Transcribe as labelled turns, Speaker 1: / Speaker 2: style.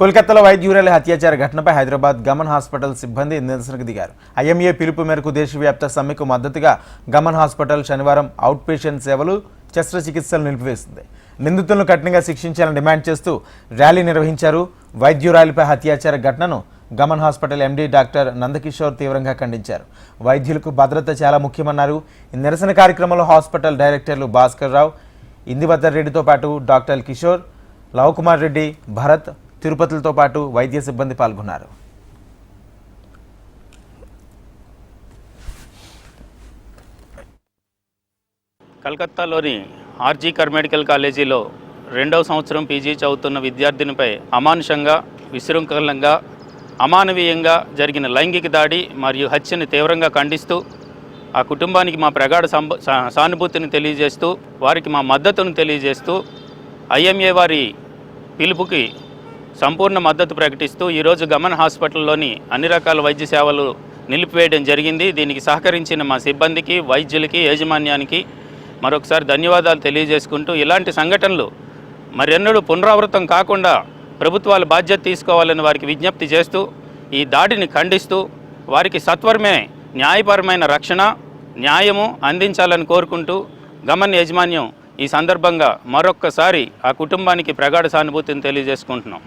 Speaker 1: కోల్కతాలో వైద్యురాలి అత్యాచార ఘటనపై హైదరాబాద్ గమన్ హాస్పిటల్ సిబ్బంది నిరసనకు దిగారు. ఐఎంఏ పిలుపు మేరకు దేశవ్యాప్త సమ్మెకు మద్దతుగా గమన్ హాస్పిటల్ శనివారం అవుట్ పేషెంట్ సేవలు శస్త్రచికిత్సలు నిలిపివేసింది. నిందితులను కఠినంగా శిక్షించాలని డిమాండ్ చేస్తూ ర్యాలీ నిర్వహించారు. వైద్యురాలిపై అత్యాచార ఘటనను Gaman hospital MD doctor Nandakishore తీవ్రంగా ఖండించారు. వైద్యులకు భద్రత చాలా ముఖ్యమన్నారు. ఈ నిరసన కార్యక్రమంలో హాస్పిటల్ డైరెక్టర్లు భాస్కర్ రావు ఇందివద్దర్ రెడ్డితో పాటు డాక్టర్ కిషోర్ లవ్ కుమార్ రెడ్డి భరత్ తిరుపతిలతో పాటు వైద్య సిబ్బంది పాల్గొన్నారు.
Speaker 2: కలకత్తాలోని ఆర్జీకర్ మెడికల్ కాలేజీలో రెండవ సంవత్సరం పీజీ చదువుతున్న విద్యార్థినిపై అమానుషంగా విశృంఖలంగా అమానవీయంగా జరిగిన లైంగిక దాడి మరియు హత్యని తీవ్రంగా ఖండిస్తూ ఆ కుటుంబానికి మా ప్రగాఢ సానుభూతిని తెలియజేస్తూ వారికి మా మద్దతును తెలియజేస్తూ ఐఎంఏ వారి పిలుపుకి సంపూర్ణ మద్దతు ప్రకటిస్తూ ఈరోజు గమన్ హాస్పిటల్లోని అన్ని రకాల వైద్య సేవలు నిలిపివేయడం జరిగింది. దీనికి సహకరించిన మా సిబ్బందికి వైద్యులకి యాజమాన్యానికి మరొకసారి ధన్యవాదాలు తెలియజేసుకుంటూ ఇలాంటి సంఘటనలు మరెన్నడూ పునరావృతం కాకుండా ప్రభుత్వాలు బాధ్యత తీసుకోవాలని వారికి విజ్ఞప్తి చేస్తూ ఈ దాడిని ఖండిస్తూ వారికి సత్వరమే న్యాయపరమైన రక్షణ న్యాయము అందించాలని కోరుకుంటూ గమన్ యాజమాన్యం ఈ సందర్భంగా మరొక్కసారి ఆ కుటుంబానికి ప్రగాఢ సానుభూతిని తెలియజేసుకుంటున్నాం.